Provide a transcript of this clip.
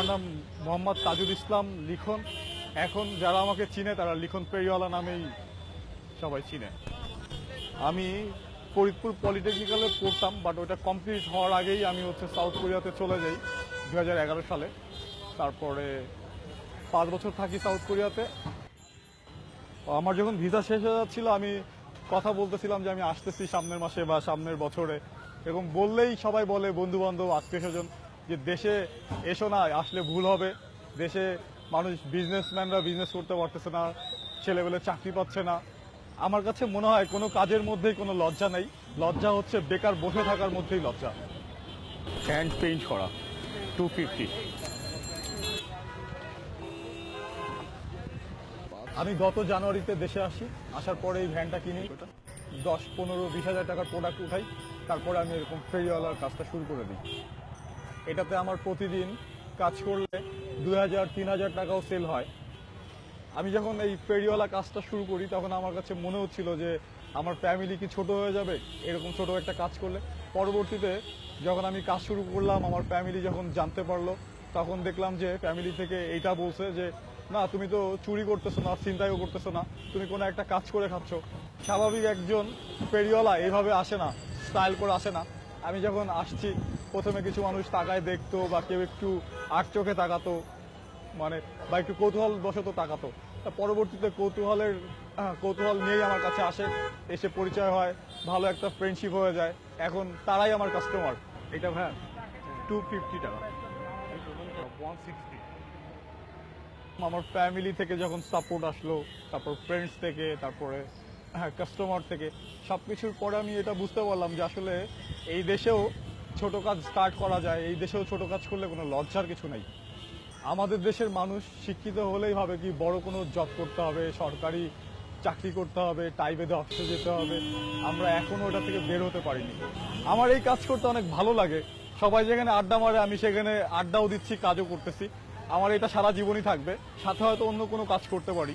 আমার নাম মোহাম্মদ তাজুল ইসলাম লিখন। এখন যারা আমাকে চিনে, তারা লিখন পেরিওয়ালা নামেই সবাই চিনে। আমি ফরিদপুর পলিটেকনিক্যালে পড়তাম বাট ওটা কমপ্লিট হওয়ার আগেই আমি হচ্ছে সাউথ কোরিয়াতে চলে যাই দু হাজার এগারো সালে। তারপরে পাঁচ বছর থাকি সাউথ কোরিয়াতে আমার যখন ভিসা শেষ হয়ে যাচ্ছিল, আমি কথা বলতেছিলাম যে আমি আসতেছি সামনের মাসে বা সামনের বছরে। এরকম বললেই সবাই বলে বন্ধু বান্ধব আত্মীয় স্বজন। যে দেশে এসো না আসলে ভুল হবে। দেশে মানুষ বিজনেসম্যানরা বিজনেস করতে পারতেছে না ছেলেবেলে চাকরি পাচ্ছে না। আমার কাছে মনে হয় কোনো কাজের মধ্যেই কোনো লজ্জা নেই। লজ্জা হচ্ছে বেকার বসে থাকার মধ্যেই লজ্জা। হ্যান্ড পেইন্ট করা টু ফিফটি আমি গত জানুয়ারিতে দেশে আসি আসার পরে এই ভ্যানটা কিনি। দশ পনেরো বিশ হাজার টাকার প্রোডাক্ট উঠাই তারপরে আমি এরকম ফেরিওয়ালার কাজটা শুরু করে দিই। এটাতে আমার প্রতিদিন কাজ করলে দুই হাজার, তিন হাজার টাকাও সেল হয়। আমি যখন এই ফেরিওয়ালা কাজটা শুরু করি, তখন আমার কাছে মনে হচ্ছিল যে আমার ফ্যামিলি কি ছোট হয়ে যাবে? এরকম ছোট একটা কাজ করলে। পরবর্তীতে যখন আমি কাজ শুরু করলাম, আমার ফ্যামিলি যখন জানতে পারল, তখন দেখলাম যে ফ্যামিলি থেকে এইটা বলছে যে, না, তুমি তো চুরি করতেছো না চিন্তাইও করতেছো না, তুমি কোনো একটা কাজ করে খাচ্ছ। স্বাভাবিক একজন ফেরিওয়ালা এইভাবে আসে না স্টাইল করে আসে না। আমি যখন আসছি প্রথমে কিছু মানুষ তাকায় দেখতো বা কেউ একটু আট চোখে তাকাতো মানে বা একটু কৌতূহল বশত তাকাতো পরবর্তীতে কৌতূহলের কৌতূহল নিয়েই আমার কাছে আসে, এসে পরিচয় হয়, ভালো একটা ফ্রেন্ডশিপ হয়ে যায়। এখন তারাই আমার কাস্টমার এটা হ্যাঁ টু ফিফটি টাকা। ওয়ান সিক্সটি আমার ফ্যামিলি থেকে যখন সাপোর্ট আসলো, তারপর ফ্রেন্ডস থেকে, তারপরে হ্যাঁ কাস্টমার থেকে সব কিছুর পরে আমি এটা বুঝতে পারলাম যে আসলে এই দেশেও ছোট কাজ স্টার্ট করা যায়, এই দেশেও ছোট কাজ করলে কোনো লজ্জার কিছু নাই। আমাদের দেশের মানুষ শিক্ষিত হলেই ভাবে কি বড় কোনো জব করতে হবে, সরকারি চাকরি করতে হবে টাই বেঁধে অফিসে যেতে হবে। আমরা এখনও ওটা থেকে বের হতে পারিনি। আমার এই কাজ করতে অনেক ভালো লাগে। সবাই যেখানে আড্ডা মারে, আমি সেখানে আড্ডাও দিচ্ছি, কাজও করতেছি। আমার এটা সারা জীবনই থাকবে। সাথে হয়তো অন্য কোনো কাজ করতে পারি।